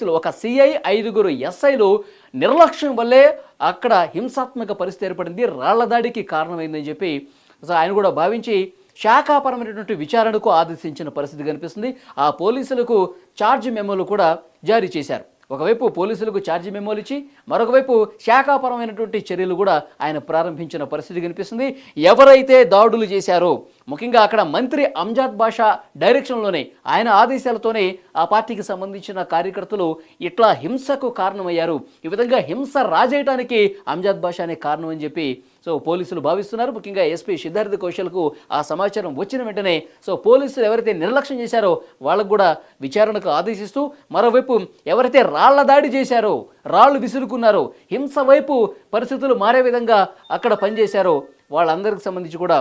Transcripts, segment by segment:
పోలీసులు ఒక సిఐ ఐదుగురు ఎస్ఐలు నిర్లక్ష్యం వల్లే అక్కడ హింసాత్మక పరిస్థితి ఏర్పడింది. రాళ్ళ దాడికి కారణమైందని చెప్పి ఆయన కూడా భావించి శాఖాపరమైనటువంటి విచారణకు ఆదేశించిన పరిస్థితి కనిపిస్తుంది. ఆ పోలీసులకు ఛార్జ్ మెమోలు కూడా జారీ చేశారు. ఒకవైపు పోలీసులకు ఛార్జ్ మెమోలు ఇచ్చి మరొకవైపు శాఖాపరమైనటువంటి చర్యలు కూడా ఆయన ప్రారంభించిన పరిస్థితి కనిపిస్తుంది. ఎవరైతే దాడులు చేశారో ముఖ్యంగా అక్కడ మంత్రి అంజాద్ బాషా డైరెక్షన్లోనే ఆయన ఆదేశాలతోనే ఆ పార్టీకి సంబంధించిన కార్యకర్తలు ఇట్లా హింసకు కారణమయ్యారు. ఈ విధంగా హింస రాజేయటానికి అంజాద్ బాషా అనే కారణం అని చెప్పి సో పోలీసులు భావిస్తున్నారు. ముఖ్యంగా ఎస్పీ సిద్ధార్థ కౌశల్కు ఆ సమాచారం వచ్చిన వెంటనే సో పోలీసులు ఎవరైతే నిర్లక్ష్యం చేశారో వాళ్ళకు కూడా విచారణకు ఆదేశిస్తూ మరోవైపు ఎవరైతే రాళ్ళ దాడి చేశారో రాళ్ళు విసురుకున్నారో హింస వైపు పరిస్థితులు మారే విధంగా అక్కడ పనిచేశారో వాళ్ళందరికి సంబంధించి కూడా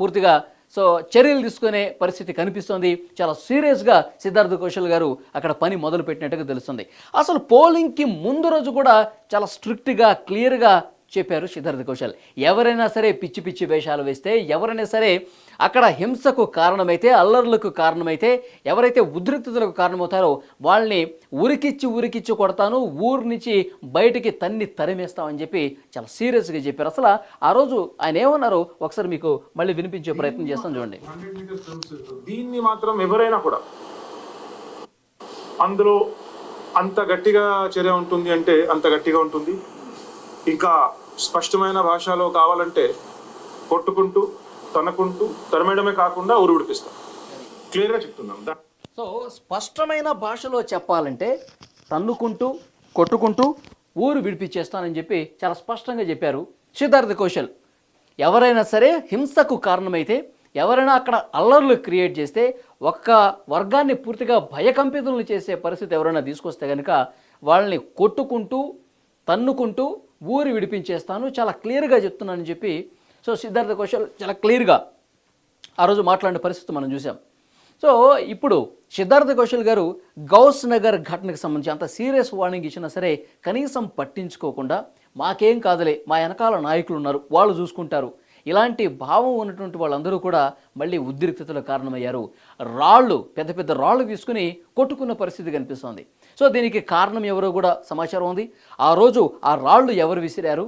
పూర్తిగా. సో చర్యలు తీసుకునే పరిస్థితి కనిపిస్తోంది. చాలా సీరియస్గా సిద్ధార్థ కౌశల్ గారు అక్కడ పని మొదలు పెట్టినట్టుగా తెలుస్తుంది. అసలు పోలింగ్కి ముందు రోజు కూడా చాలా స్ట్రిక్ట్గా క్లియర్గా చెప్పారు సిద్ధార్థ కౌశల్ ఎవరైనా సరే పిచ్చి పిచ్చి వేషాలు వేస్తే ఎవరైనా సరే అక్కడ హింసకు కారణమైతే అల్లర్లకు కారణమైతే ఎవరైతే ఉద్రిక్తతలకు కారణమవుతారో వాళ్ళని ఉరికిచ్చి ఉరికిచ్చి కొడతాను ఊరు నుంచి బయటికి తన్ని తరిమేస్తామని చెప్పి చాలా సీరియస్గా చెప్పారు. అసలు ఆ రోజు ఆయన ఏమన్నారో? ఒకసారి మీకు మళ్ళీ వినిపించే ప్రయత్నం చేస్తాం చూడండి. దీన్ని మాత్రం ఎవరైనా కూడా అందులో అంత గట్టిగా చర్య ఉంటుంది అంటే అంత గట్టిగా ఉంటుంది. ఇంకా స్పష్టమైన భాషలో కావాలంటే కొట్టుకుంటూ తనకుంటూ తనమేయడమే కాకుండా ఊరు విడిపిస్తాం. క్లియర్గా చెప్తున్నాం. సో స్పష్టమైన భాషలో చెప్పాలంటే తన్నుకుంటూ కొట్టుకుంటూ ఊరు విడిపించేస్తానని చెప్పి చాలా స్పష్టంగా చెప్పారు సిద్ధార్థ కౌశల్. ఎవరైనా సరే హింసకు కారణమైతే ఎవరైనా అక్కడ అల్లర్లు క్రియేట్ చేస్తే ఒక్క వర్గాన్ని పూర్తిగా భయకంపితులను చేసే పరిస్థితి ఎవరైనా తీసుకొస్తే కనుక వాళ్ళని కొట్టుకుంటూ తన్నుకుంటూ ఊరు విడిపించేస్తాను చాలా క్లియర్గా చెప్తున్నానని చెప్పి సో సిద్ధార్థ కౌశల్ చాలా క్లియర్గా ఆ రోజు మాట్లాడిన పరిస్థితి మనం చూసాం సో ఇప్పుడు సిద్ధార్థ కౌశల్ గారు గౌస్ నగర్ ఘటనకు సంబంధించి అంత సీరియస్ వార్నింగ్ ఇచ్చినా సరే కనీసం పట్టించుకోకుండా మాకేం కాదులే మా వెనకాల నాయకులు ఉన్నారు వాళ్ళు చూసుకుంటారు. ఇలాంటి భావం ఉన్నటువంటి వాళ్ళందరూ కూడా మళ్ళీ ఉద్రిక్తతలకు కారణమయ్యారు. రాళ్ళు పెద్ద పెద్ద రాళ్ళు తీసుకుని కొట్టుకున్న పరిస్థితి కనిపిస్తోంది. సో దీనికి కారణం ఎవరో కూడా సమాచారం ఉంది. ఆ రోజు ఆ రాళ్ళు ఎవరు విసిరారు?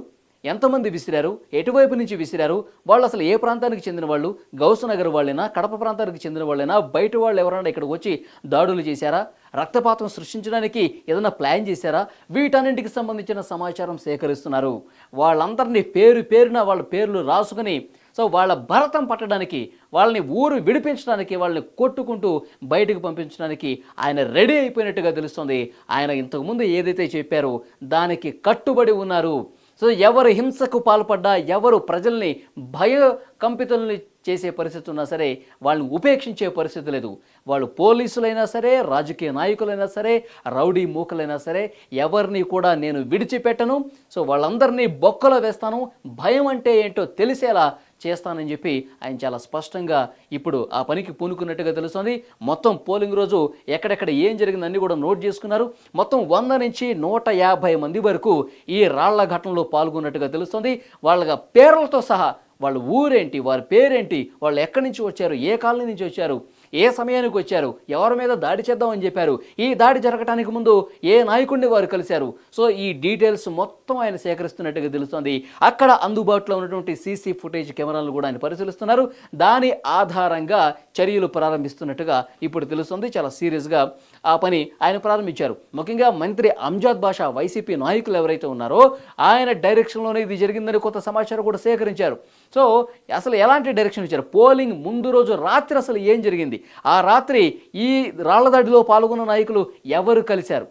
ఎంతమంది విసిరారు? ఎటువైపు నుంచి విసిరారు? వాళ్ళు అసలు ఏ ప్రాంతానికి చెందిన వాళ్ళు గౌసనగర్ వాళ్ళైనా? కడప ప్రాంతానికి చెందిన వాళ్ళైనా బయట వాళ్ళు ఎవరైనా ఇక్కడికి వచ్చి దాడులు చేశారా? రక్తపాతం సృష్టించడానికి ఏదైనా ప్లాన్ చేశారా? వీటన్నింటికి సంబంధించిన సమాచారం సేకరిస్తున్నారు. వాళ్ళందరినీ పేరు పేరున వాళ్ళ పేర్లు రాసుకుని సో వాళ్ళ భరతం పట్టడానికి వాళ్ళని ఊరు విడిపించడానికి వాళ్ళని కొట్టుకుంటూ బయటకు పంపించడానికి ఆయన రెడీ అయిపోయినట్టుగా తెలుస్తుంది. ఆయన ఇంతకుముందు ఏదైతే చెప్పారో దానికి కట్టుబడి ఉన్నారు. సో ఎవరు హింసకు పాల్పడ్డా ఎవరు ప్రజల్ని భయ కంపితుల్ని చేసే పరిస్థితి ఉన్నా సరే వాళ్ళని ఉపేక్షించే పరిస్థితి లేదు. వాళ్ళు పోలీసులైనా సరే రాజకీయ నాయకులైనా సరే రౌడీ మూకలైనా సరే ఎవరిని కూడా నేను విడిచిపెట్టను. సో వాళ్ళందరినీ బొక్కలో వేస్తాను. భయం అంటే ఏంటో తెలిసేలా చేస్తానని చెప్పి ఆయన చాలా స్పష్టంగా ఇప్పుడు ఆ పనికి పూనుకున్నట్టుగా తెలుస్తుంది. మొత్తం పోలింగ్ రోజు ఎక్కడెక్కడ ఏం జరిగిందని కూడా నోట్ చేసుకున్నారు. మొత్తం వంద నుంచి నూట యాభై మంది వరకు ఈ రాళ్ళ ఘటనలో పాల్గొన్నట్టుగా తెలుస్తుంది. వాళ్ళ పేర్లతో సహా వాళ్ళ ఊరేంటి వారి పేరేంటి వాళ్ళు ఎక్కడి నుంచి వచ్చారు ఏ కాలనీ నుంచి వచ్చారు ఏ సమయానికి వచ్చారు? ఎవరి మీద దాడి చేద్దామని చెప్పారు? ఈ దాడి జరగటానికి ముందు ఏ నాయకుడిని వారు కలిశారు? సో ఈ డీటెయిల్స్ మొత్తం ఆయన సేకరిస్తున్నట్టుగా తెలుస్తోంది. అక్కడ అందుబాటులో ఉన్నటువంటి సీసీ ఫుటేజ్ కెమెరాలను కూడా ఆయన పరిశీలిస్తున్నారు. దాని ఆధారంగా చర్యలు ప్రారంభిస్తున్నట్టుగా ఇప్పుడు తెలుస్తుంది. చాలా సీరియస్గా ఆ పని ఆయన ప్రారంభించారు. ముఖ్యంగా మంత్రి అంజాద్ బాషా వైసీపీ నాయకులు ఎవరైతే ఉన్నారో ఆయన డైరెక్షన్లోనే ఇది జరిగిందని కొంత సమాచారం కూడా సేకరించారు. సో అసలు ఎలాంటి డైరెక్షన్ ఇచ్చారు? పోలింగ్ ముందు రోజు రాత్రి అసలు ఏం జరిగింది? ఆ రాత్రి ఈ రాళ్ళదాడిలో పాల్గొన్న నాయకులు ఎవరు కలిశారు?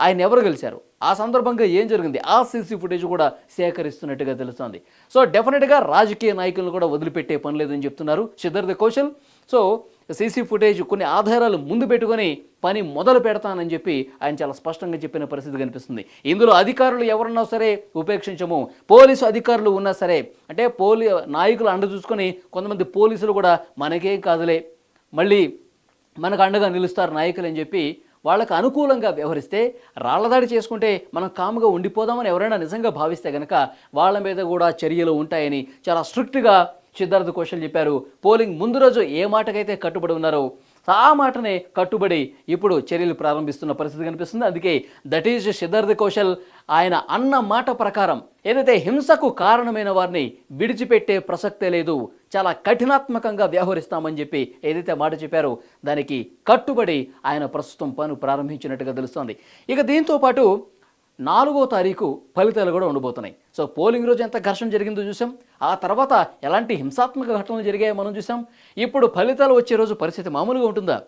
ఆయన ఎవరు కలిశారు? ఆ సందర్భంగా ఏం జరిగింది? ఆ సీసీ ఫుటేజ్ కూడా సేకరిస్తున్నట్టుగా తెలుస్తోంది. సో డెఫినెట్గా రాజకీయ నాయకులను కూడా వదిలిపెట్టే పని లేదని చెప్తున్నారు Siddharth Kaushal. So C C footage కొన్ని ఆధారాలు ముందు పెట్టుకొని పని మొదలు పెడతానని చెప్పి ఆయన చాలా స్పష్టంగా చెప్పిన పరిస్థితి కనిపిస్తుంది. ఇందులో అధికారులు ఎవరున్నా సరే ఉపేక్షించము. పోలీసు అధికారులు ఉన్నా సరే అంటే పోలీ నాయకులు అండ చూసుకొని కొంతమంది పోలీసులు కూడా మనకేం కాదులే. మళ్ళీ మనకు అండగా నిలుస్తారు నాయకులు అని చెప్పి వాళ్ళకు అనుకూలంగా వ్యవహరిస్తే రాళ్ళదాడి చేసుకుంటే మనం కాముగా ఉండిపోదామని ఎవరైనా నిజంగా భావిస్తే కనుక వాళ్ళ మీద కూడా చర్యలు ఉంటాయని చాలా స్ట్రిక్ట్గా సిద్ధార్థ కోశల్ చెప్పారు. పోలింగ్ ముందు రోజు ఏ మాటకైతే కట్టుబడి ఉన్నారో ఆ మాటనే కట్టుబడి ఇప్పుడు చర్యలు ప్రారంభిస్తున్న పరిస్థితి కనిపిస్తుంది. అందుకే దట్ ఈజ్ సిద్ధార్థ కౌశల్ ఆయన అన్న మాట ప్రకారం ఏదైతే హింసకు కారణమైన వారిని విడిచిపెట్టే ప్రసక్తే లేదు చాలా కఠినాత్మకంగా వ్యవహరిస్తామని చెప్పి ఏదైతే మాట చెప్పారో దానికి కట్టుబడి ఆయన ప్రస్తుతం పను ప్రారంభించినట్టుగా తెలుస్తోంది. ఇక దీంతో పాటు నాలుగో తారీఖు ఫలితాలు కూడా ఉండబోతున్నాయి. సో పోలింగ్ రోజు ఎంత ఘర్షణ జరిగిందో చూసాం. ఆ తర్వాత ఎలాంటి హింసాత్మక ఘటనలు జరిగాయో మనం చూసాం. ఇప్పుడు ఫలితాలు వచ్చే రోజు పరిస్థితి మామూలుగా ఉంటుందా?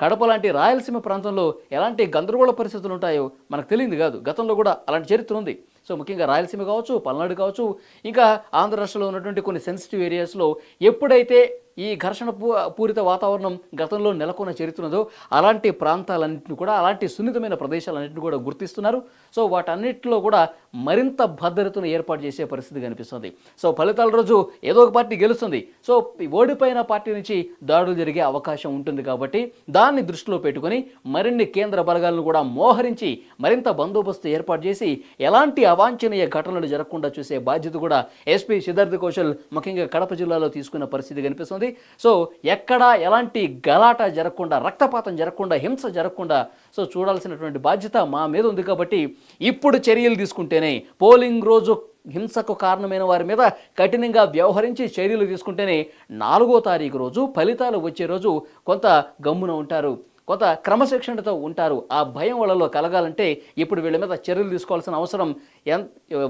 కడప లాంటి రాయలసీమ ప్రాంతంలో ఎలాంటి గందరగోళ పరిస్థితులు ఉంటాయో మనకు తెలియదు కాదు. గతంలో కూడా అలాంటి చరిత్ర ఉంది. సో ముఖ్యంగా రాయలసీమ కావచ్చు పల్నాడు కావచ్చు ఇంకా ఆంధ్ర రాష్ట్రంలో ఉన్నటువంటి కొన్ని సెన్సిటివ్ ఏరియాస్లో ఎప్పుడైతే ఈ ఘర్షణ పూ పూరిత వాతావరణం గతంలో నెలకొన్న చరిత్రదో అలాంటి ప్రాంతాలన్నింటిని కూడా అలాంటి సున్నితమైన ప్రదేశాలన్నింటిని కూడా గుర్తిస్తున్నారు. సో వాటన్నిటిలో కూడా మరింత భద్రతను ఏర్పాటు చేసే పరిస్థితి కనిపిస్తుంది. సో ఫలితాల రోజు ఏదో ఒక పార్టీ గెలుస్తుంది. సో ఓడిపోయిన పార్టీ నుంచి దాడులు జరిగే అవకాశం ఉంటుంది కాబట్టి దాన్ని దృష్టిలో పెట్టుకొని మరిన్ని కేంద్ర బలగాలను కూడా మోహరించి మరింత బందోబస్తు ఏర్పాటు చేసి ఎలాంటి అవాంఛనీయ ఘటనలు జరగకుండా చూసే బాధ్యత కూడా ఎస్పీ సిద్ధార్థ కౌశల్ ముఖ్యంగా కడప జిల్లాలో తీసుకున్న పరిస్థితి కనిపిస్తుంది. సో ఎక్కడా ఎలాంటి గలాట జరగకుండా రక్తపాతం జరగకుండా హింస జరగకుండా సో చూడాల్సినటువంటి బాధ్యత మా మీద ఉంది కాబట్టి ఇప్పుడు చర్యలు తీసుకుంటేనే పోలింగ్ రోజు హింసకు కారణమైన వారి మీద కఠినంగా వ్యవహరించి చర్యలు తీసుకుంటేనే నాలుగో తారీఖు రోజు ఫలితాలు వచ్చే రోజు కొంత గమ్మున ఉంటారు. కొంత క్రమశిక్షణతో ఉంటారు. ఆ భయం వాళ్ళలో కలగాలంటే ఇప్పుడు వీళ్ళ మీద చర్యలు తీసుకోవాల్సిన అవసరం ఎంత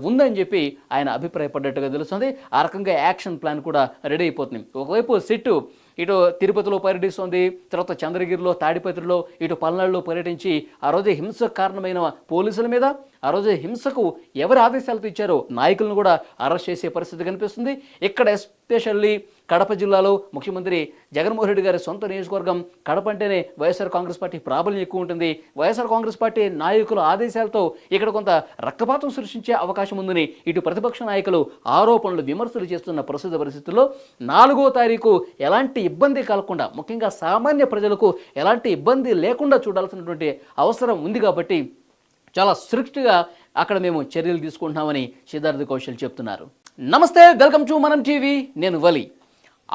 ఉందని చెప్పి ఆయన అభిప్రాయపడ్డట్టుగా తెలుస్తుంది. ఆ రకంగా యాక్షన్ ప్లాన్ కూడా రెడీ అయిపోతుంది. ఒకవైపు సిట్టు ఇటు తిరుపతిలో పర్యటిస్తుంది. తర్వాత చంద్రగిరిలో తాడిపత్రిలో ఇటు పల్నాడులో పర్యటించి ఆ రోజు హింస కారణమైన పోలీసుల మీద ఆ రోజు హింసకు ఎవరి ఆదేశాలతో ఇచ్చారో నాయకులను కూడా అరెస్ట్ చేసే పరిస్థితి కనిపిస్తుంది. ఇక్కడ ఎస్పెషల్లీ కడప జిల్లాలో ముఖ్యమంత్రి జగన్మోహన్ రెడ్డి గారి సొంత నియోజకవర్గం కడప అంటేనే వైఎస్ఆర్ కాంగ్రెస్ పార్టీ ప్రాబల్యం ఎక్కువ ఉంటుంది. వైఎస్ఆర్ కాంగ్రెస్ పార్టీ నాయకుల ఆదేశాలతో ఇక్కడ కొంత రక్తపాతం సృష్టించే అవకాశం ఉందని ఇటు ప్రతిపక్ష నాయకులు ఆరోపణలు విమర్శలు చేస్తున్న ప్రస్తుత పరిస్థితుల్లో నాలుగో తారీఖు ఎలాంటి ఇబ్బంది కలగకుండా ముఖ్యంగా సామాన్య ప్రజలకు ఎలాంటి ఇబ్బంది లేకుండా చూడాల్సినటువంటి అవసరం ఉంది కాబట్టి చాలా స్ట్రిక్ట్గా అక్కడ మేము చర్యలు తీసుకుంటున్నామని సిద్ధార్థ కౌశల్ చెప్తున్నారు. నమస్తే వెల్కమ్ టు మనం టీవీ. నేను వలి.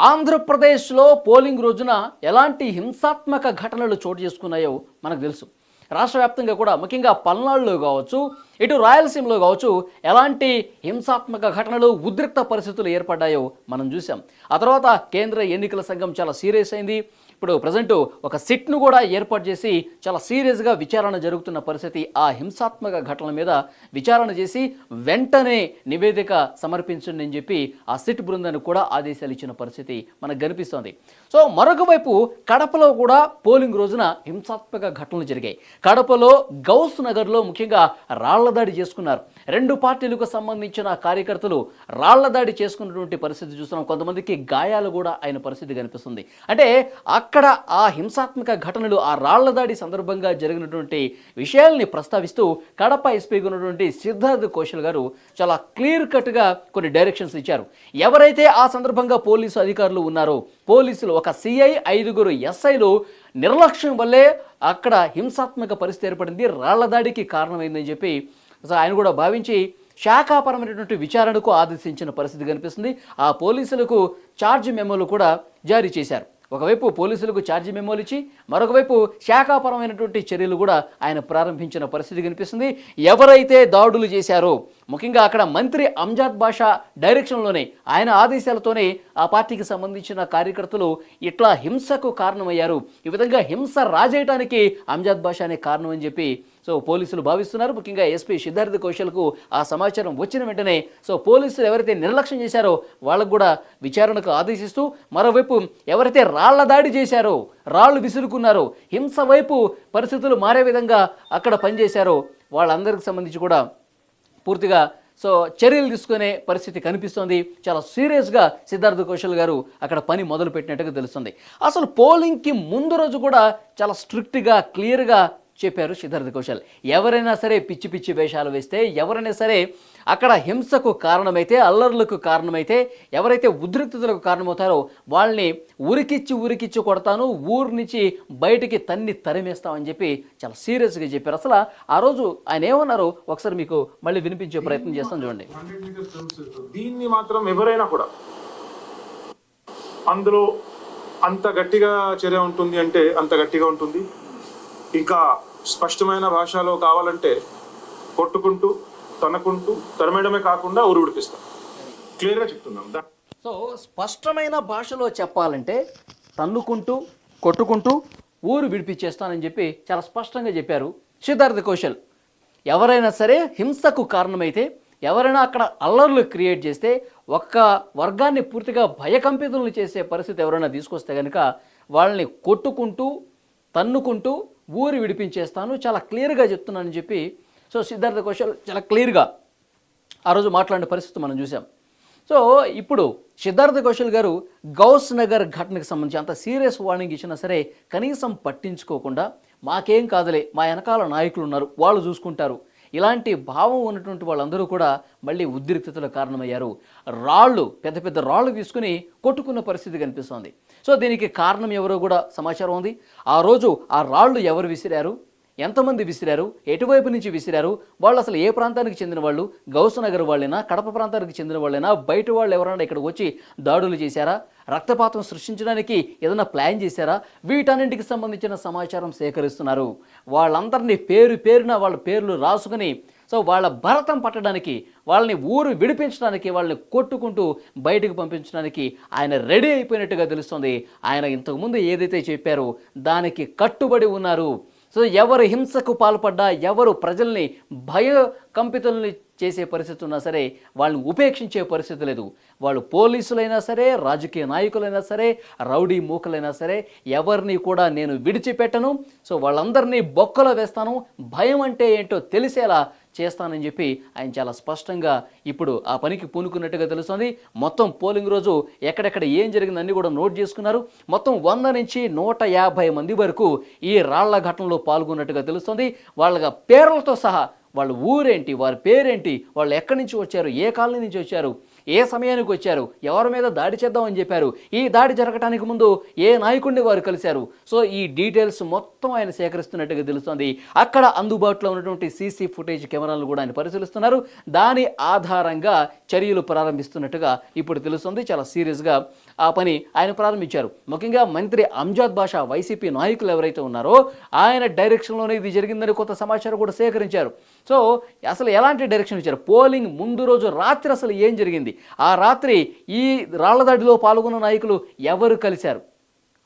ఆంధ్రప్రదేశ్లో పోలింగ్ రోజున ఎలాంటి హింసాత్మక ఘటనలు చోటు చేసుకున్నాయో మనకు తెలుసు. రాష్ట్ర వ్యాప్తంగా కూడా ముఖ్యంగా పల్నాడులో కావచ్చు ఇటు రాయలసీమలో కావచ్చు ఎలాంటి హింసాత్మక ఘటనలు ఉద్రిక్త పరిస్థితులు ఏర్పడ్డాయో మనం చూసాం ఆ తర్వాత కేంద్ర ఎన్నికల సంఘం చాలా సీరియస్ అయింది. ఇప్పుడు ప్రజెంట్ ఒక సిట్ను కూడా ఏర్పాటు చేసి చాలా సీరియస్గా విచారణ జరుగుతున్న పరిస్థితి ఆ హింసాత్మక ఘటనల మీద విచారణ చేసి వెంటనే నివేదిక సమర్పించండి అని చెప్పి ఆ సిట్ బృందానికి కూడా ఆదేశాలు ఇచ్చిన పరిస్థితి మనకు కనిపిస్తోంది. సో మరొక వైపు కడపలో కూడా పోలింగ్ రోజున హింసాత్మక ఘటనలు జరిగాయి. కడపలో గౌస్ నగర్లో ముఖ్యంగా రాళ్ళ దాడి చేసుకున్నారు. రెండు పార్టీలకు సంబంధించిన కార్యకర్తలు రాళ్ళదాడి చేసుకున్నటువంటి పరిస్థితి చూస్తున్నాం. కొంతమందికి గాయాలు కూడా అయిన పరిస్థితి కనిపిస్తుంది. అంటే అక్కడ ఆ హింసాత్మక ఘటనలు ఆ రాళ్ళ దాడి సందర్భంగా జరిగినటువంటి విషయాల్ని ప్రస్తావిస్తూ కడప ఎస్పీగా ఉన్నటువంటి సిద్ధార్థ్ కౌశల్ గారు చాలా క్లియర్ కట్గా కొన్ని డైరెక్షన్స్ ఇచ్చారు. ఎవరైతే ఆ సందర్భంగా పోలీసు అధికారులు ఉన్నారో పోలీసులు ఒక సిఐ ఐదుగురు ఎస్ఐలు నిర్లక్ష్యం వల్లే అక్కడ హింసాత్మక పరిస్థితి ఏర్పడింది. రాళ్ళ దాడికి కారణమైందని చెప్పి ఆయన కూడా భావించి శాఖాపరమైనటువంటి విచారణకు ఆదేశించిన పరిస్థితి కనిపిస్తుంది. ఆ పోలీసులకు ఛార్జ్ మెమోలు కూడా జారీ చేశారు. ఒకవైపు పోలీసులకు ఛార్జీ మెమోలు ఇచ్చి మరొకవైపు శాఖాపరమైనటువంటి చర్యలు కూడా ఆయన ప్రారంభించిన పరిస్థితి కనిపిస్తుంది. ఎవరైతే దాడులు చేశారో ముఖ్యంగా అక్కడ మంత్రి అంజాద్ బాషా డైరెక్షన్లోనే ఆయన ఆదేశాలతోనే ఆ పార్టీకి సంబంధించిన కార్యకర్తలు ఇట్లా హింసకు కారణమయ్యారు. ఈ విధంగా హింస రాజేయటానికి అంజాద్ బాషా అనే కారణం అని చెప్పి సో పోలీసులు భావిస్తున్నారు. ముఖ్యంగా ఎస్పీ సిద్ధార్థ కౌశల్కు ఆ సమాచారం వచ్చిన వెంటనే సో పోలీసులు ఎవరైతే నిర్లక్ష్యం చేశారో వాళ్ళకు కూడా విచారణకు ఆదేశిస్తూ మరోవైపు ఎవరైతే రాళ్ళ దాడి చేశారో రాళ్ళు విసురుకున్నారో హింస వైపు పరిస్థితులు మారే విధంగా అక్కడ పనిచేశారో వాళ్ళందరికి సంబంధించి కూడా పూర్తిగా సో చర్యలు తీసుకునే పరిస్థితి కనిపిస్తోంది. చాలా సీరియస్గా సిద్ధార్థ కౌశల్ గారు అక్కడ పని మొదలు పెట్టినట్టుగా తెలుస్తుంది. అసలు పోలింగ్కి ముందు రోజు కూడా చాలా స్ట్రిక్ట్గా క్లియర్గా చెప్పారు సిద్ధార్థ కౌశల్. ఎవరైనా సరే పిచ్చి పిచ్చి వేషాలు వేస్తే ఎవరైనా సరే అక్కడ హింసకు కారణమైతే అల్లర్లకు కారణమైతే ఎవరైతే ఉద్రిక్తతలకు కారణమవుతారో వాళ్ళని ఉరికిచ్చి ఉరికిచ్చి కొడతాను ఊరు నుంచి బయటికి తన్ని తరిమేస్తామని చెప్పి చాలా సీరియస్గా చెప్పారు. అసలు ఆ రోజు ఆయన ఏమన్నారు? ఒకసారి మీకు మళ్ళీ వినిపించే ప్రయత్నం చేస్తాం చూడండి. దీన్ని మాత్రం ఎవరైనా కూడా అందులో అంత గట్టిగా చర్య ఉంటుంది అంటే అంత గట్టిగా ఉంటుంది. ఇంకా స్పష్టమైన భాషలో కావాలంటే కొట్టుకుంటూ తనకుంటూ తనమేయడమే కాకుండా ఊరు విడిపిస్తాం క్లియర్గా చెప్తున్నాం. సో స్పష్టమైన భాషలో చెప్పాలంటే తన్నుకుంటూ కొట్టుకుంటూ ఊరు విడిపించేస్తానని చెప్పి చాలా స్పష్టంగా చెప్పారు సిద్ధార్థ కౌశల్. ఎవరైనా సరే హింసకు కారణమైతే ఎవరైనా అక్కడ అల్లర్లు క్రియేట్ చేస్తే ఒక్క వర్గాన్ని పూర్తిగా భయకంపితులను చేసే పరిస్థితి ఎవరైనా తీసుకొస్తే కనుక వాళ్ళని కొట్టుకుంటూ తన్నుకుంటూ ఊరు విడిపించేస్తాను చాలా క్లియర్గా చెప్తున్నానని చెప్పి సో సిద్ధార్థ కౌశల్ చాలా క్లియర్గా ఆ రోజు మాట్లాడిన పరిస్థితి మనం చూసాం సో ఇప్పుడు సిద్ధార్థ కౌశల్ గారు గౌస్ నగర్ ఘటనకు సంబంధించి అంత సీరియస్ వార్నింగ్ ఇచ్చినా సరే కనీసం పట్టించుకోకుండా మాకేం కాదులే మా వెనకాల నాయకులు ఉన్నారు వాళ్ళు చూసుకుంటారు. ఇలాంటి భావం ఉన్నటువంటి వాళ్ళందరూ కూడా మళ్ళీ ఉద్రిక్తతలకు కారణమయ్యారు. రాళ్ళు పెద్ద పెద్ద రాళ్ళు తీసుకుని కొట్టుకున్న పరిస్థితి కనిపిస్తోంది. సో దీనికి కారణం ఎవరో కూడా సమాచారం ఉంది. ఆ రోజు ఆ రాళ్ళు ఎవరు విసిరారు? ఎంతమంది విసిరారు? ఎటువైపు నుంచి విసిరారు? వాళ్ళు అసలు ఏ ప్రాంతానికి చెందిన వాళ్ళు? గౌసనగర్ వాళ్ళైనా? కడప ప్రాంతానికి చెందిన వాళ్ళైనా? బయట వాళ్ళు ఎవరైనా ఇక్కడికి వచ్చి దాడులు చేశారా? రక్తపాతం సృష్టించడానికి ఏదైనా ప్లాన్ చేశారా? వీటన్నింటికి సంబంధించిన సమాచారం సేకరిస్తున్నారు. వాళ్ళందరినీ పేరు పేరున వాళ్ళ పేర్లు రాసుకుని సో వాళ్ళ భరతం పట్టడానికి వాళ్ళని ఊరు విడిపించడానికి వాళ్ళని కొట్టుకుంటూ బయటకు పంపించడానికి ఆయన రెడీ అయిపోయినట్టుగా తెలుస్తుంది. ఆయన ఇంతకుముందు ఏదైతే చెప్పారో దానికి కట్టుబడి ఉన్నారు. సో ఎవరు హింసకు పాల్పడ్డా ఎవరు ప్రజల్ని భయకంపితుల్ని చేసే పరిస్థితి ఉన్నా సరే వాళ్ళని ఉపేక్షించే పరిస్థితి లేదు. వాళ్ళు పోలీసులైనా సరే రాజకీయ నాయకులైనా సరే రౌడీ మూకలైనా సరే ఎవరిని కూడా నేను విడిచిపెట్టను. సో వాళ్ళందరినీ బొక్కలో వేస్తాను. భయం అంటే ఏంటో తెలిసేలా చేస్తానని చెప్పి ఆయన చాలా స్పష్టంగా ఇప్పుడు ఆ పనికి పూనుకున్నట్టుగా తెలుస్తుంది. మొత్తం పోలింగ్ రోజు ఎక్కడెక్కడ ఏం జరిగిందని కూడా నోట్ చేసుకున్నారు. మొత్తం వంద నుంచి నూట యాభై మంది వరకు ఈ రాళ్ళ ఘటనలో పాల్గొన్నట్టుగా తెలుస్తుంది. వాళ్ళ పేర్లతో సహా వాళ్ళ ఊరేంటి వారి పేరేంటి వాళ్ళు ఎక్కడి నుంచి వచ్చారు ఏ కాలనీ నుంచి వచ్చారు ఏ సమయానికి వచ్చారు ఎవరి మీద దాడి చేద్దామని చెప్పారు ఈ దాడి జరగటానికి ముందు ఏ నాయకుడిని వారు కలిశారు. సో ఈ డీటెయిల్స్ మొత్తం ఆయన సేకరిస్తున్నట్టుగా తెలుస్తుంది. అక్కడ అందుబాటులో ఉన్నటువంటి సీసీ ఫుటేజ్ కెమెరాలను కూడా ఆయన పరిశీలిస్తున్నారు. దాని ఆధారంగా చర్యలు ప్రారంభిస్తున్నట్టుగా ఇప్పుడు తెలుస్తుంది. చాలా సీరియస్గా ఆ పని ఆయన ప్రారంభించారు. ముఖ్యంగా మంత్రి అంజాద్ బాషా వైసీపీ నాయకులు ఎవరైతే ఉన్నారో ఆయన డైరెక్షన్లోనే ఇది జరిగిందని కొంత సమాచారం కూడా సేకరించారు. సో అసలు ఎలాంటి డైరెక్షన్ ఇచ్చారు? పోలింగ్ ముందు రోజు రాత్రి అసలు ఏం జరిగింది? ఆ రాత్రి ఈ రాళ్ళదాడిలో పాల్గొన్న నాయకులు ఎవరు కలిశారు?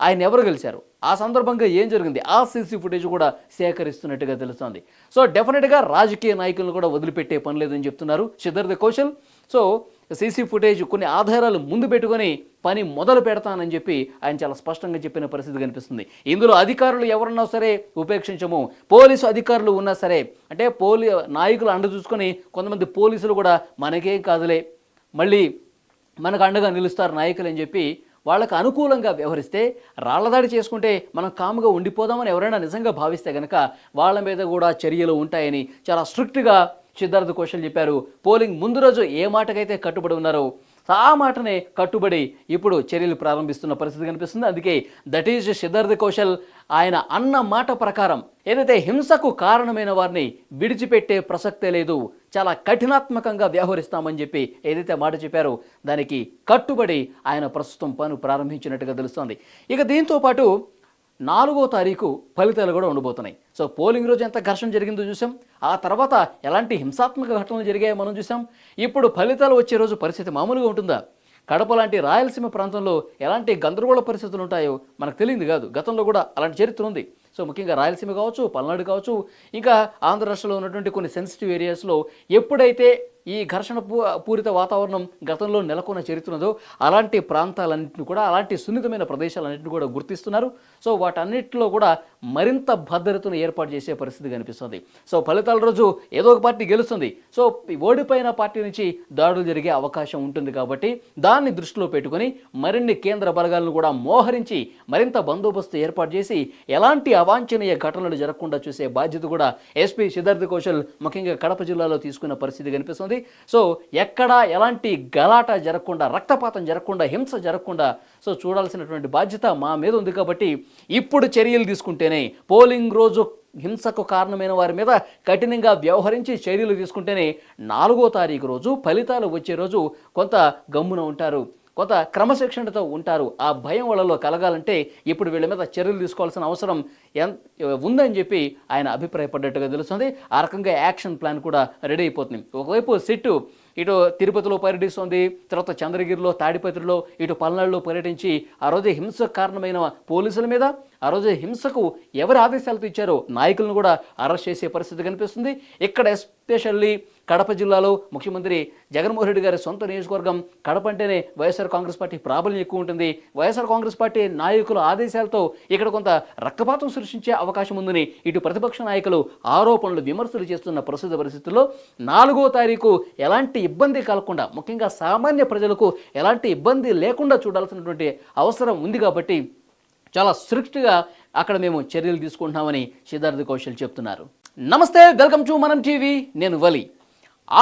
ఆయన ఎవరు కలిశారు? ఆ సందర్భంగా ఏం జరిగింది? ఆ సీసీ ఫుటేజ్ కూడా సేకరిస్తున్నట్టుగా తెలుస్తోంది. సో డెఫినెట్గా రాజకీయ నాయకులను కూడా వదిలిపెట్టే పని లేదని చెప్తున్నారు Siddharth Kaushal. So C C footage కొన్ని ఆధారాలు ముందు పెట్టుకొని పని మొదలు పెడతానని చెప్పి ఆయన చాలా స్పష్టంగా చెప్పిన పరిస్థితి కనిపిస్తుంది. ఇందులో అధికారులు ఎవరున్నా సరే ఉపేక్షించము. పోలీసు అధికారులు ఉన్నా సరే అంటే పోలీ నాయకులు అండ చూసుకొని కొంతమంది పోలీసులు కూడా మనకేం కాదులే. మళ్ళీ మనకు అండగా నిలుస్తారు నాయకులు అని చెప్పి వాళ్ళకు అనుకూలంగా వ్యవహరిస్తే రాళ్ళదాడి చేసుకుంటే మనం కాముగా ఉండిపోదామని ఎవరైనా నిజంగా భావిస్తే కనుక వాళ్ళ మీద కూడా చర్యలు ఉంటాయని చాలా స్ట్రిక్ట్గా సిద్ధార్థ కౌశల్ చెప్పారు. పోలింగ్ ముందు రోజు ఏ మాటకైతే కట్టుబడి ఉన్నారో ఆ మాటనే కట్టుబడి ఇప్పుడు చర్యలు ప్రారంభిస్తున్న పరిస్థితి కనిపిస్తుంది. అందుకే దట్ ఈజ్ సిద్ధార్థ కౌశల్ ఆయన అన్న మాట ప్రకారం ఏదైతే హింసకు కారణమైన వారిని విడిచిపెట్టే ప్రసక్తే లేదు చాలా కఠినాత్మకంగా వ్యవహరిస్తామని చెప్పి ఏదైతే మాట చెప్పారో దానికి కట్టుబడి ఆయన ప్రస్తుతం పను ప్రారంభించినట్టుగా తెలుస్తోంది. ఇక దీంతో పాటు నాలుగో తారీఖు ఫలితాలు కూడా ఉండబోతున్నాయి. సో పోలింగ్ రోజు ఎంత ఘర్షణ జరిగిందో చూసాం. ఆ తర్వాత ఎలాంటి హింసాత్మక ఘటనలు జరిగాయో మనం చూసాం. ఇప్పుడు ఫలితాలు వచ్చే రోజు పరిస్థితి మామూలుగా ఉంటుందా? కడప లాంటి రాయలసీమ ప్రాంతంలో ఎలాంటి గందరగోళ పరిస్థితులు ఉంటాయో మనకు తెలియదు కాదు. గతంలో కూడా అలాంటి చరిత్ర ఉంది. సో ముఖ్యంగా రాయలసీమ కావచ్చు పల్నాడు కావచ్చు ఇంకా ఆంధ్ర రాష్ట్రంలో ఉన్నటువంటి కొన్ని సెన్సిటివ్ ఏరియాస్లో ఎప్పుడైతే ఈ ఘర్షణ పూ పూరిత వాతావరణం గతంలో నెలకొన్న చరిత్రదో అలాంటి ప్రాంతాలన్నింటిని కూడా అలాంటి సున్నితమైన ప్రదేశాలన్నింటిని కూడా గుర్తిస్తున్నారు. సో వాటన్నిటిలో కూడా మరింత భద్రతను ఏర్పాటు చేసే పరిస్థితి కనిపిస్తుంది. సో ఫలితాల రోజు ఏదో ఒక పార్టీ గెలుస్తుంది. సో ఓడిపోయిన పార్టీ నుంచి దాడులు జరిగే అవకాశం ఉంటుంది కాబట్టి దాన్ని దృష్టిలో పెట్టుకొని మరిన్ని కేంద్ర బలగాలను కూడా మోహరించి మరింత బందోబస్తు ఏర్పాటు చేసి ఎలాంటి అవాంఛనీయ ఘటనలు జరగకుండా చూసే బాధ్యత కూడా ఎస్పీ సిద్ధార్థ కౌశల్ ముఖ్యంగా కడప జిల్లాలో తీసుకున్న పరిస్థితి కనిపిస్తుంది. సో ఎక్కడా ఎలాంటి గలాట జరగకుండా రక్తపాతం జరగకుండా హింస జరగకుండా సో చూడాల్సినటువంటి బాధ్యత మా మీద ఉంది కాబట్టి ఇప్పుడు చర్యలు తీసుకుంటేనే పోలింగ్ రోజు హింసకు కారణమైన వారి మీద కఠినంగా వ్యవహరించి చర్యలు తీసుకుంటేనే నాలుగో తారీఖు రోజు ఫలితాలు వచ్చే రోజు కొంత గమ్మున ఉంటారు. కొంత క్రమశిక్షణతో ఉంటారు. ఆ భయం వాళ్ళలో కలగాలంటే ఇప్పుడు వీళ్ళ మీద చర్యలు తీసుకోవాల్సిన అవసరం ఎంత ఉందని చెప్పి ఆయన అభిప్రాయపడ్డట్టుగా తెలుస్తుంది. ఆ రకంగా యాక్షన్ ప్లాన్ కూడా రెడీ అయిపోతుంది. ఒకవైపు సిట్టు ఇటు తిరుపతిలో పర్యటిస్తోంది. తర్వాత చంద్రగిరిలో తాడిపత్రిలో ఇటు పల్నాడులో పర్యటించి ఆ రోజు హింస కారణమైన పోలీసుల మీద ఆ రోజు హింసకు ఎవరు ఆదేశాలతో ఇచ్చారో నాయకులను కూడా అరెస్ట్ చేసే పరిస్థితి కనిపిస్తుంది. ఇక్కడ ఎస్పెషల్లీ కడప జిల్లాలో ముఖ్యమంత్రి జగన్మోహన్ రెడ్డి గారి సొంత నియోజకవర్గం కడప అంటేనే వైఎస్ఆర్ కాంగ్రెస్ పార్టీ ప్రాబల్యం ఎక్కువ ఉంటుంది. వైఎస్ఆర్ కాంగ్రెస్ పార్టీ నాయకుల ఆదేశాలతో ఇక్కడ కొంత రక్తపాతం సృష్టించే అవకాశం ఉందని ఇటు ప్రతిపక్ష నాయకులు ఆరోపణలు విమర్శలు చేస్తున్న ప్రస్తుత పరిస్థితుల్లో నాలుగో తారీఖు ఎలాంటి ఇబ్బంది కలగకుండా ముఖ్యంగా సామాన్య ప్రజలకు ఎలాంటి ఇబ్బంది లేకుండా చూడాల్సినటువంటి అవసరం ఉంది కాబట్టి చాలా స్ట్రిక్ట్గా అక్కడ మేము చర్యలు తీసుకుంటున్నామని సిద్ధార్థ కౌశల్ చెప్తున్నారు. నమస్తే వెల్కమ్ టు మనం టీవీ. నేను వలి.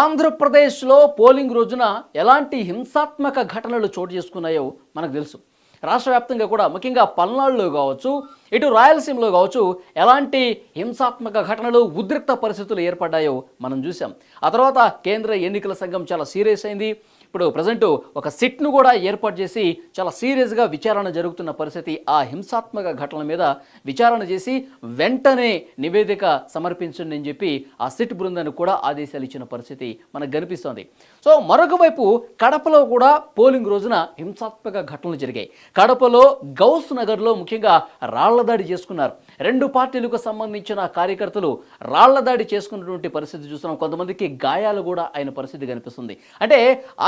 ఆంధ్రప్రదేశ్లో పోలింగ్ రోజున ఎలాంటి హింసాత్మక ఘటనలు చోటు చేసుకున్నాయో మనకు తెలుసు. రాష్ట్ర వ్యాప్తంగా కూడా ముఖ్యంగా పల్నాడులో కావచ్చు ఇటు రాయలసీమలో కావచ్చు ఎలాంటి హింసాత్మక ఘటనలు ఉద్రిక్త పరిస్థితులు ఏర్పడ్డాయో మనం చూసాం ఆ తర్వాత కేంద్ర ఎన్నికల సంఘం చాలా సీరియస్ అయింది. ఇప్పుడు ప్రజెంట్ ఒక సిట్ను కూడా ఏర్పాటు చేసి చాలా సీరియస్గా విచారణ జరుగుతున్న పరిస్థితి ఆ హింసాత్మక ఘటనల మీద విచారణ చేసి వెంటనే నివేదిక సమర్పించండి అని చెప్పి ఆ సిట్ బృందానికి కూడా ఆదేశాలు ఇచ్చిన పరిస్థితి మనకు కనిపిస్తోంది. సో మరొక వైపు కడపలో కూడా పోలింగ్ రోజున హింసాత్మక ఘటనలు జరిగాయి. కడపలో గౌస్ నగర్లో ముఖ్యంగా రాళ్ళదాడి చేసుకున్నారు. రెండు పార్టీలకు సంబంధించిన కార్యకర్తలు రాళ్ళదాడి చేసుకున్నటువంటి పరిస్థితి చూస్తున్నాం. కొంతమందికి గాయాలు కూడా అయిన పరిస్థితి కనిపిస్తుంది. అంటే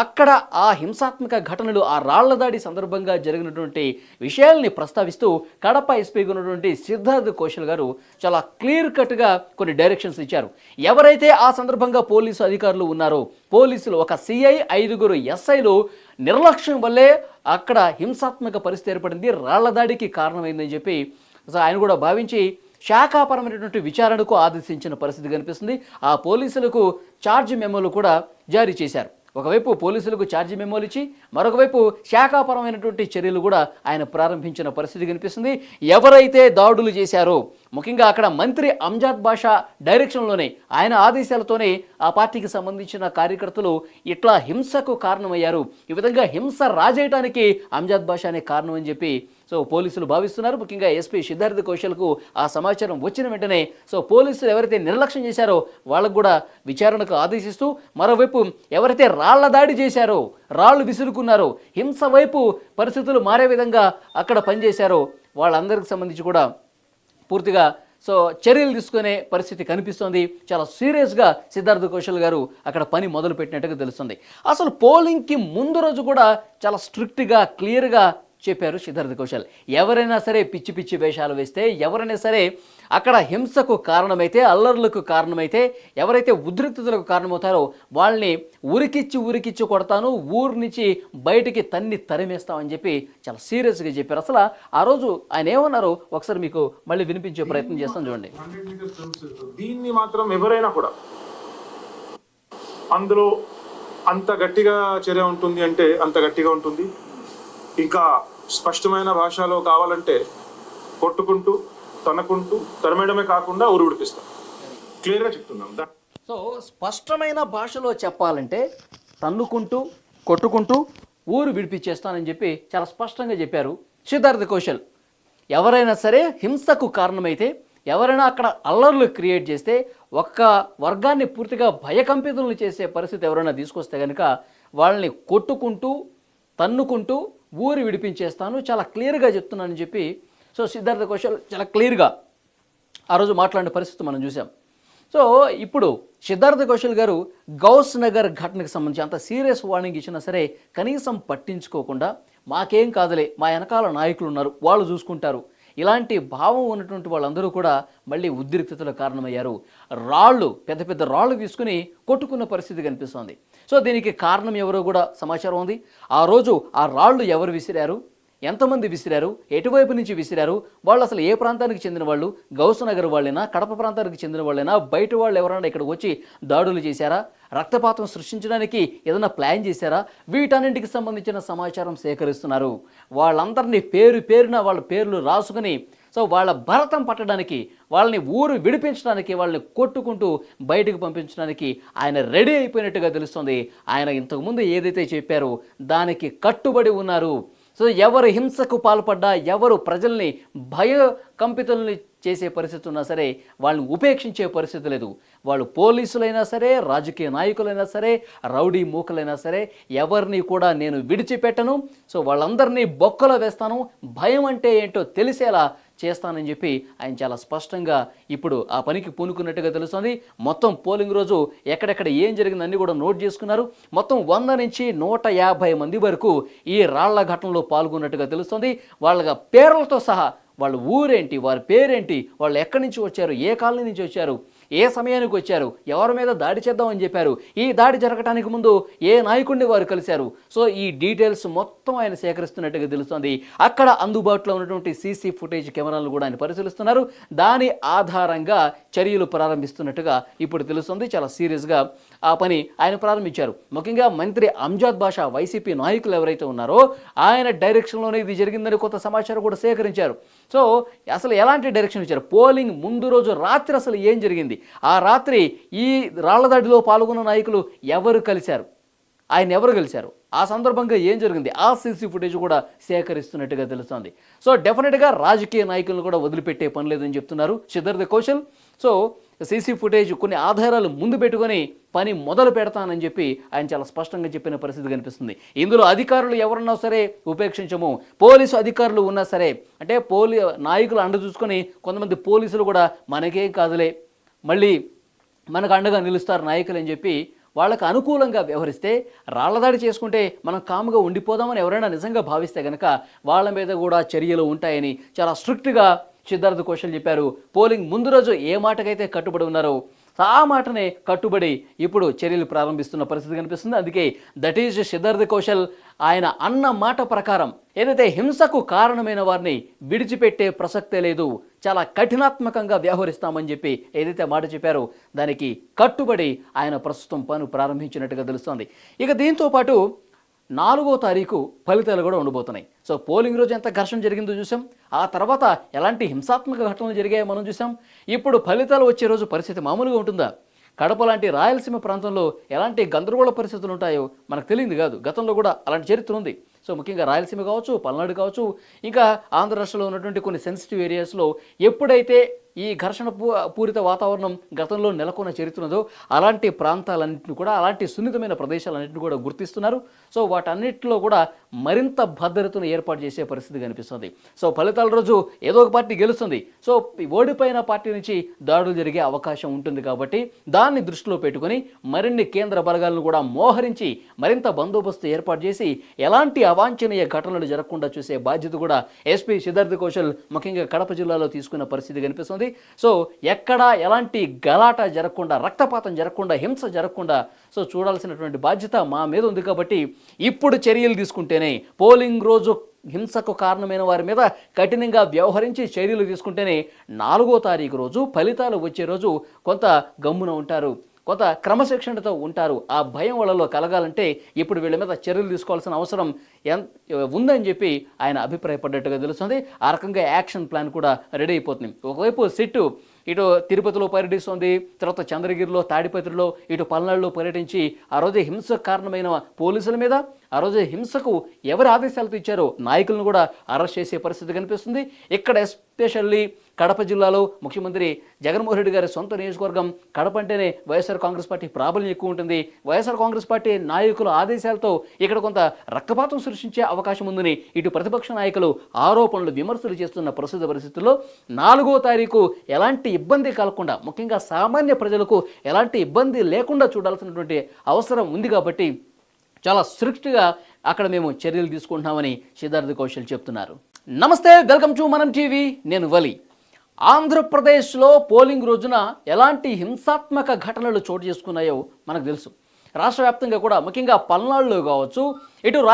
అక్కడ ఆ హింసాత్మక ఘటనలు ఆ రాళ్ళ దాడి సందర్భంగా జరిగినటువంటి విషయాల్ని ప్రస్తావిస్తూ కడప ఎస్పీగా ఉన్నటువంటి సిద్ధార్థ్ కౌశల్ గారు చాలా క్లియర్ కట్గా కొన్ని డైరెక్షన్స్ ఇచ్చారు. ఎవరైతే ఆ సందర్భంగా పోలీసు అధికారులు ఉన్నారో పోలీసులు ఒక సిఐ ఐదుగురు ఎస్ఐలు నిర్లక్ష్యం వల్లే అక్కడ హింసాత్మక పరిస్థితి ఏర్పడింది. రాళ్ళ దాడికి కారణమైందని చెప్పి ఆయన కూడా భావించి శాఖాపరమైనటువంటి విచారణకు ఆదేశించిన పరిస్థితి కనిపిస్తుంది. ఆ పోలీసులకు ఛార్జ్ మెమోలు కూడా జారీ చేశారు. ఒకవైపు పోలీసులకు ఛార్జీ మెమోలు ఇచ్చి మరొకవైపు శాఖాపరమైనటువంటి చర్యలు కూడా ఆయన ప్రారంభించిన పరిస్థితి కనిపిస్తుంది. ఎవరైతే దాడులు చేశారో ముఖ్యంగా అక్కడ మంత్రి అంజాద్ బాషా డైరెక్షన్లోనే ఆయన ఆదేశాలతోనే ఆ పార్టీకి సంబంధించిన కార్యకర్తలు ఇట్లా హింసకు కారణమయ్యారు. ఈ విధంగా హింస రాజేయటానికి అంజాద్ బాషా అనే కారణం అని చెప్పి సో పోలీసులు భావిస్తున్నారు. ముఖ్యంగా ఎస్పీ సిద్ధార్థ కౌశల్కు ఆ సమాచారం వచ్చిన వెంటనే సో పోలీసులు ఎవరైతే నిర్లక్ష్యం చేశారో వాళ్ళకు కూడా విచారణకు ఆదేశిస్తూ మరోవైపు ఎవరైతే రాళ్ళ దాడి చేశారో రాళ్ళు విసురుకున్నారో హింస వైపు పరిస్థితులు మారే విధంగా అక్కడ పనిచేశారో వాళ్ళందరికి సంబంధించి కూడా పూర్తిగా సో చర్యలు తీసుకునే పరిస్థితి కనిపిస్తోంది. చాలా సీరియస్గా సిద్ధార్థ కౌశల్ గారు అక్కడ పని మొదలు పెట్టినట్టుగా తెలుస్తుంది. అసలు పోలింగ్కి ముందు రోజు కూడా చాలా స్ట్రిక్ట్గా క్లియర్గా చెప్పారు సిద్ధార్థ కౌశల్. ఎవరైనా సరే పిచ్చి పిచ్చి వేషాలు వేస్తే ఎవరైనా సరే అక్కడ హింసకు కారణమైతే అల్లర్లకు కారణమైతే ఎవరైతే ఉద్రిక్తతలకు కారణమవుతారో వాళ్ళని ఉరికిచ్చి ఉరికిచ్చి కొడతాను ఊరు నుంచి బయటికి తన్ని తరిమేస్తామని చెప్పి చాలా సీరియస్గా చెప్పారు. అసలు ఆ రోజు ఆయన ఏమన్నారు? ఒకసారి మీకు మళ్ళీ వినిపించే ప్రయత్నం చేస్తాం చూడండి. దీన్ని మాత్రం ఎవరైనా కూడా అందులో అంత గట్టిగా చర్య ఉంటుంది అంటే అంత గట్టిగా ఉంటుంది. ఇంకా స్పష్టమైన భాషలో కావాలంటే కొట్టుకుంటూ తనకుంటూ తనమేయడమే కాకుండా ఊరు విడిపిస్తాం క్లియర్గా చెప్తున్నాం. సో స్పష్టమైన భాషలో చెప్పాలంటే తన్నుకుంటూ కొట్టుకుంటూ ఊరు విడిపించేస్తానని చెప్పి చాలా స్పష్టంగా చెప్పారు సిద్ధార్థ కౌశల్. ఎవరైనా సరే హింసకు కారణమైతే ఎవరైనా అక్కడ అల్లర్లు క్రియేట్ చేస్తే ఒక్క వర్గాన్ని పూర్తిగా భయకంపితులను చేసే పరిస్థితి ఎవరైనా తీసుకొస్తే కనుక వాళ్ళని కొట్టుకుంటూ తన్నుకుంటూ ఊరు విడిపించేస్తాను చాలా క్లియర్గా చెప్తున్నానని చెప్పి సో సిద్ధార్థ కౌశల్ చాలా క్లియర్గా ఆ రోజు మాట్లాడిన పరిస్థితి మనం చూసాం సో ఇప్పుడు సిద్ధార్థ కౌశల్ గారు గౌస్ నగర్ ఘటనకు సంబంధించి అంత సీరియస్ వార్నింగ్ ఇచ్చినా సరే కనీసం పట్టించుకోకుండా మాకేం కాదులే మా వెనకాల నాయకులు ఉన్నారు వాళ్ళు చూసుకుంటారు. ఇలాంటి భావం ఉన్నటువంటి వాళ్ళందరూ కూడా మళ్ళీ ఉద్రిక్తతలకు కారణమయ్యారు. రాళ్ళు పెద్ద పెద్ద రాళ్ళు తీసుకుని కొట్టుకున్న పరిస్థితి కనిపిస్తోంది. సో దీనికి కారణం ఎవరో కూడా సమాచారం ఉంది. ఆ రోజు ఆ రాళ్ళు ఎవరు విసిరారు? ఎంతమంది విసిరారు? ఎటువైపు నుంచి విసిరారు? వాళ్ళు అసలు ఏ ప్రాంతానికి చెందిన వాళ్ళు? గౌసనగర్ వాళ్ళైనా? కడప ప్రాంతానికి చెందిన వాళ్ళైనా? బయట వాళ్ళు ఎవరైనా ఇక్కడికి వచ్చి దాడులు చేశారా? రక్తపాతం సృష్టించడానికి ఏదైనా ప్లాన్ చేశారా? వీటన్నింటికి సంబంధించిన సమాచారం సేకరిస్తున్నారు. వాళ్ళందరినీ పేరు పేరున వాళ్ళ పేర్లు రాసుకుని సో వాళ్ళ భరతం పట్టడానికి వాళ్ళని ఊరు విడిపించడానికి వాళ్ళని కొట్టుకుంటూ బయటకు పంపించడానికి ఆయన రెడీ అయిపోయినట్టుగా తెలుస్తుంది. ఆయన ఇంతకుముందు ఏదైతే చెప్పారో దానికి కట్టుబడి ఉన్నారు. సో ఎవరు హింసకు పాల్పడ్డా ఎవరు ప్రజల్ని భయ కంపితుల్ని చేసే పరిస్థితి ఉన్నా సరే వాళ్ళని ఉపేక్షించే పరిస్థితి లేదు. వాళ్ళు పోలీసులైనా సరే రాజకీయ నాయకులైనా సరే రౌడీ మూకలైనా సరే ఎవరిని కూడా నేను విడిచిపెట్టను. సో వాళ్ళందరినీ బొక్కలో వేస్తాను. భయం అంటే ఏంటో తెలిసేలా చేస్తానని చెప్పి ఆయన చాలా స్పష్టంగా ఇప్పుడు ఆ పనికి పూనుకున్నట్టుగా తెలుస్తుంది. మొత్తం పోలింగ్ రోజు ఎక్కడెక్కడ ఏం జరిగిందని కూడా నోట్ చేసుకున్నారు. మొత్తం వంద నుంచి నూట యాభై మంది వరకు ఈ రాళ్ళ ఘటనలో పాల్గొన్నట్టుగా తెలుస్తుంది. వాళ్ళ పేర్లతో సహా వాళ్ళ ఊరేంటి వారి పేరేంటి వాళ్ళు ఎక్కడి నుంచి వచ్చారు ఏ కాలనీ నుంచి వచ్చారు ఏ సమయానికి వచ్చారు ఎవరి మీద దాడి చేద్దామని చెప్పారు ఈ దాడి జరగటానికి ముందు ఏ నాయకుడిని వారు కలిశారు. సో ఈ డీటెయిల్స్ మొత్తం ఆయన సేకరిస్తున్నట్టుగా తెలుస్తుంది. అక్కడ అందుబాటులో ఉన్నటువంటి సీసీ ఫుటేజ్ కెమెరాలను కూడా ఆయన పరిశీలిస్తున్నారు. దాని ఆధారంగా చర్యలు ప్రారంభిస్తున్నట్టుగా ఇప్పుడు తెలుస్తుంది. చాలా సీరియస్గా ఆ పని ఆయన ప్రారంభించారు. ముఖ్యంగా మంత్రి అంజాద్ బాషా వైసీపీ నాయకులు ఎవరైతే ఉన్నారో ఆయన డైరెక్షన్లోనే ఇది జరిగిందని కొంత సమాచారం కూడా సేకరించారు. సో అసలు ఎలాంటి డైరెక్షన్ ఇచ్చారు? పోలింగ్ ముందు రోజు రాత్రి అసలు ఏం జరిగింది? ఆ రాత్రి ఈ రాళ్ళదాడిలో పాల్గొన్న నాయకులు ఎవరు కలిశారు? ఆయన ఎవరు కలిశారు? ఆ సందర్భంగా ఏం జరిగింది? ఆ సీసీ ఫుటేజ్ కూడా సేకరిస్తున్నట్టుగా తెలుస్తోంది. సో డెఫినెట్గా రాజకీయ నాయకులను కూడా వదిలిపెట్టే పని లేదని చెప్తున్నారు Siddharth Kaushal. So C C footage కొన్ని ఆధారాలు ముందు పెట్టుకొని పని మొదలు పెడతానని చెప్పి ఆయన చాలా స్పష్టంగా చెప్పిన పరిస్థితి కనిపిస్తుంది. ఇందులో అధికారులు ఎవరున్నా సరే ఉపేక్షించము. పోలీసు అధికారులు ఉన్నా సరే అంటే పోలీ నాయకులు అండ చూసుకొని కొంతమంది పోలీసులు కూడా మనకేం కాదులే మళ్ళీ మనకు అండగా నిలుస్తారు నాయకులు అని చెప్పి వాళ్ళకు అనుకూలంగా వ్యవహరిస్తే రాళ్ళదాడి చేసుకుంటే మనం కాముగా ఉండిపోదామని ఎవరైనా నిజంగా భావిస్తే కనుక వాళ్ళ మీద కూడా చర్యలు ఉంటాయని చాలా స్ట్రిక్ట్గా సిద్ధార్థ కౌశల్ చెప్పారు. పోలింగ్ ముందు రోజు ఏ మాటకైతే కట్టుబడి ఉన్నారో ఆ మాటనే కట్టుబడి ఇప్పుడు చర్యలు ప్రారంభిస్తున్న పరిస్థితి కనిపిస్తుంది. అందుకే దట్ ఈజ్ సిద్ధార్థ కౌశల్ ఆయన అన్న మాట ప్రకారం ఏదైతే హింసకు కారణమైన వారిని విడిచిపెట్టే ప్రసక్తే లేదు చాలా కఠినాత్మకంగా వ్యవహరిస్తామని చెప్పి ఏదైతే మాట చెప్పారో దానికి కట్టుబడి ఆయన ప్రస్తుతం పను ప్రారంభించినట్టుగా తెలుస్తోంది. ఇక దీంతో పాటు నాలుగో తారీఖు ఫలితాలు కూడా ఉండబోతున్నాయి. సో పోలింగ్ రోజు ఎంత ఘర్షణ జరిగిందో చూసాం. ఆ తర్వాత ఎలాంటి హింసాత్మక ఘటనలు జరిగాయో మనం చూసాం ఇప్పుడు ఫలితాలు వచ్చే రోజు పరిస్థితి మామూలుగా ఉంటుందా? కడప లాంటి రాయలసీమ ప్రాంతంలో ఎలాంటి గందరగోళ పరిస్థితులు ఉంటాయో మనకు తెలియదు కాదు. గతంలో కూడా అలాంటి చరిత్ర ఉంది. సో ముఖ్యంగా రాయలసీమ కావచ్చు పల్నాడు కావచ్చు ఇంకా ఆంధ్ర రాష్ట్రంలో ఉన్నటువంటి కొన్ని సెన్సిటివ్ ఏరియాస్లో ఎప్పుడైతే ఈ ఘర్షణ పూ పూరిత వాతావరణం గతంలో నెలకొన్న చరిత్రదో అలాంటి ప్రాంతాలన్నింటిని కూడా అలాంటి సున్నితమైన ప్రదేశాలన్నింటిని కూడా గుర్తిస్తున్నారు. సో వాటన్నిటిలో కూడా మరింత భద్రతను ఏర్పాటు చేసే పరిస్థితి కనిపిస్తుంది. సో ఫలితాల రోజు ఏదో ఒక పార్టీ గెలుస్తుంది. సో ఓడిపోయిన పార్టీ నుంచి దాడులు జరిగే అవకాశం ఉంటుంది కాబట్టి దాన్ని దృష్టిలో పెట్టుకొని మరిన్ని కేంద్ర బలగాలను కూడా మోహరించి మరింత బందోబస్తు ఏర్పాటు చేసి ఎలాంటి అవాంఛనీయ ఘటనలు జరగకుండా చూసే బాధ్యత కూడా ఎస్పీ సిద్ధార్థ కౌశల్ ముఖ్యంగా కడప జిల్లాలో తీసుకున్న పరిస్థితి కనిపిస్తుంది. సో ఎక్కడా ఎలాంటి గలాట జరగకుండా రక్తపాతం జరగకుండా హింస జరగకుండా సో చూడాల్సినటువంటి బాధ్యత మా మీద ఉంది కాబట్టి ఇప్పుడు చర్యలు తీసుకుంటేనే పోలింగ్ రోజు హింసకు కారణమైన వారి మీద కఠినంగా వ్యవహరించి చర్యలు తీసుకుంటేనే నాలుగో తారీఖు రోజు ఫలితాలు వచ్చే రోజు కొంత గమ్మున ఉంటారు. కొంత క్రమశిక్షణతో ఉంటారు. ఆ భయం వాళ్ళలో కలగాలంటే ఇప్పుడు వీళ్ళ మీద చర్యలు తీసుకోవాల్సిన అవసరం ఎన్ ఉందని చెప్పి ఆయన అభిప్రాయపడ్డట్టుగా తెలుస్తుంది. ఆ రకంగా యాక్షన్ ప్లాన్ కూడా రెడీ అయిపోతుంది. ఒకవైపు సిట్టు ఇటు తిరుపతిలో పర్యటిస్తోంది. తర్వాత చంద్రగిరిలో తాడిపత్రిలో ఇటు పల్నాడులో పర్యటించి ఆ రోజు హింస కారణమైన పోలీసుల మీద ఆ రోజు హింసకు ఎవరు ఆదేశాలతో ఇచ్చారో నాయకులను కూడా అరెస్ట్ చేసే పరిస్థితి కనిపిస్తుంది. ఇక్కడ ఎస్పెషల్లీ కడప జిల్లాలో ముఖ్యమంత్రి జగన్మోహన్ రెడ్డి గారి సొంత నియోజకవర్గం కడప అంటేనే వైఎస్ఆర్ కాంగ్రెస్ పార్టీ ప్రాబల్యం ఎక్కువ ఉంటుంది. వైఎస్ఆర్ కాంగ్రెస్ పార్టీ నాయకుల ఆదేశాలతో ఇక్కడ కొంత రక్తపాతం సృష్టించే అవకాశం ఉందని ఇటు ప్రతిపక్ష నాయకులు ఆరోపణలు విమర్శలు చేస్తున్న ప్రస్తుత పరిస్థితుల్లో నాలుగో తారీఖు ఎలాంటి ఇబ్బంది కలగకుండా ముఖ్యంగా సామాన్య ప్రజలకు ఎలాంటి ఇబ్బంది లేకుండా చూడాల్సినటువంటి అవసరం ఉంది కాబట్టి చాలా స్ట్రిక్ట్గా అక్కడ మేము చర్యలు తీసుకుంటున్నామని సిద్ధార్థ కౌశల్ చెప్తున్నారు. నమస్తే వెల్కమ్ టు మనం టీవీ. నేను వలి. ఆంధ్రప్రదేశ్లో పోలింగ్ రోజున ఎలాంటి హింసాత్మక ఘటనలు చోటు చేసుకున్నాయో మనకు తెలుసు. రాష్ట్ర వ్యాప్తంగా కూడా ముఖ్యంగా పల్నాడులో కావచ్చు ఇటు